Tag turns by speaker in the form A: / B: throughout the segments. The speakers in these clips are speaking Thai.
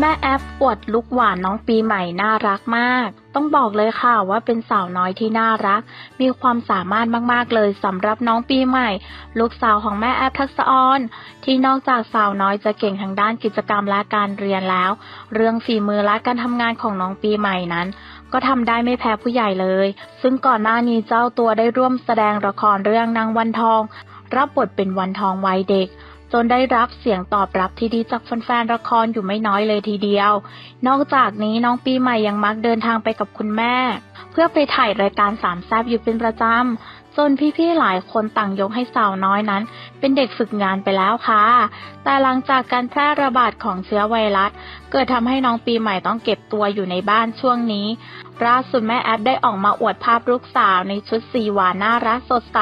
A: แม่แอฟอวดลุกหวานน้องปีใหม่น่ารักมาก ต้องบอกเลยค่ะว่าเป็นสาวน้อยที่น่ารัก มีความสามารถมากๆเลยสำหรับน้องปีใหม่ ลูกสาวของแม่แอฟทักษออนที่นอกจากสาวน้อยจะเก่งทางด้านกิจกรรมและการเรียนแล้ว เรื่องฝีมือและการทำงานของน้องปีใหม่นั้น ก็ทำได้ไม่แพ้ผู้ใหญ่เลย ซึ่งก่อนหน้านี้เจ้าตัวได้ร่วมแสดงละครเรื่องนางวันทอง รับบทเป็นวันทองวัยเด็ก จนได้รับเสียงตอบรับที่ดีจากแฟนๆละครอยู่ไม่น้อยเลยทีเดียว นอกจากนี้น้องปีใหม่ยังมักเดินทางไปกับคุณแม่ เพื่อไปถ่ายรายการสามแซบอยู่เป็นประจำ จนพี่ๆหลายคนต่างยกให้สาวน้อยนั้น เป็นเด็กฝึกงานไปแล้วค่ะ แต่หลังจากการแพร่ระบาดของเชื้อไวรัส เกิดทำให้น้องปีใหม่ต้องเก็บตัวอยู่ในบ้านช่วงนี้ล่าสุดแม่แอปได้ออกมาอวดภาพลูกสาวในชุดสีหวานน่ารักสดใส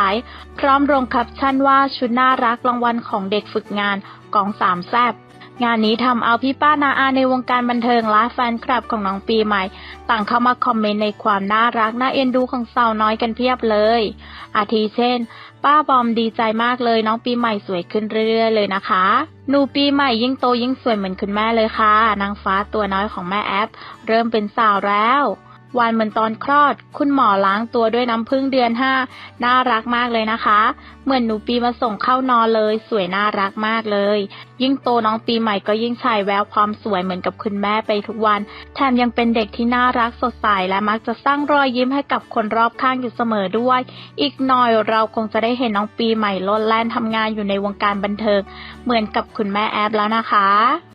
A: พร้อมลงแคปชั่นว่าชุดน่ารักรางวัลของเด็กฝึกงานกองสามแซบ งานนี้ทำเอาพี่ป้านาอาในวงการบันเทิงและแฟนคลับของน้องปีใหม่ ต่างเข้ามาคอมเมนต์ในความน่ารักน่าเอ็นดูของสาวน้อยกันเพียบเลย อาทิเช่น ป้าบอมดีใจมากเลยน้องปีใหม่สวยขึ้นเรื่อยๆเลยนะคะหนูปีใหม่ยิ่งโตยิ่งสวยเหมือนคุณแม่เลยค่ะ นางฟ้าตัวน้อยของแม่แอป เริ่มเป็นสาวแล้ว วันเหมือนตอนคลอด คุณหมอล้างตัวด้วยน้ำผึ้งเดือนห้าน่ารักมากเลยนะคะ เหมือนหนูปีมาส่งเข้านอนเลย สวยน่ารักมากเลย ยิ่งโตน้องปีใหม่ก็ยิ่งฉายแววความสวยเหมือนกับคุณแม่ไปทุกวัน แถมยังเป็นเด็กที่น่ารักสดใสและมักจะสร้างรอยยิ้มให้กับคนรอบข้างอยู่เสมอด้วย อีกหน่อยเราคงจะได้เห็นน้องปีใหม่ลดแล่นทำงานอยู่ในวงการบันเทิง เหมือนกับคุณแม่แอปแล้วนะคะ